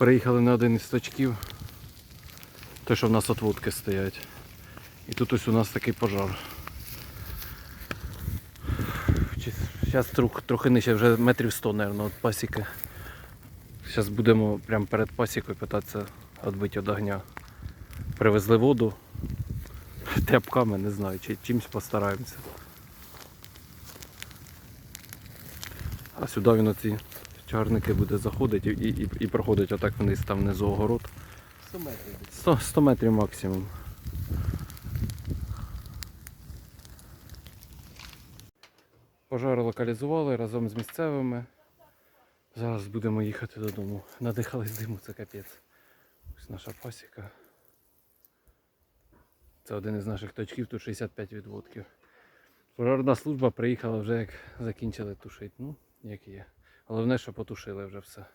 Приїхали на один із точків. Те, що в нас отводки стоять. І тут ось у нас такий пожар. Зараз трохи нижче, вже метрів 100, мабуть, від пасіки. Зараз будемо прямо перед пасікою питатися відбити від огня. Привезли воду. Тряпками, не знаю, чи чимось постараємося. А сюди він оці чарники буде заходити і, і, і проходить отак вниз там внизу огород. 100 метрів 100, 100 метрів максимум. Пожар локалізували разом з місцевими. Зараз будемо їхати додому. Надихались диму, це капець. Ось наша пасіка. Це один із наших точків, тут 65 відводків. Пожарна служба приїхала вже як закінчили тушити. Ну, як є. Головне, що потушили вже все.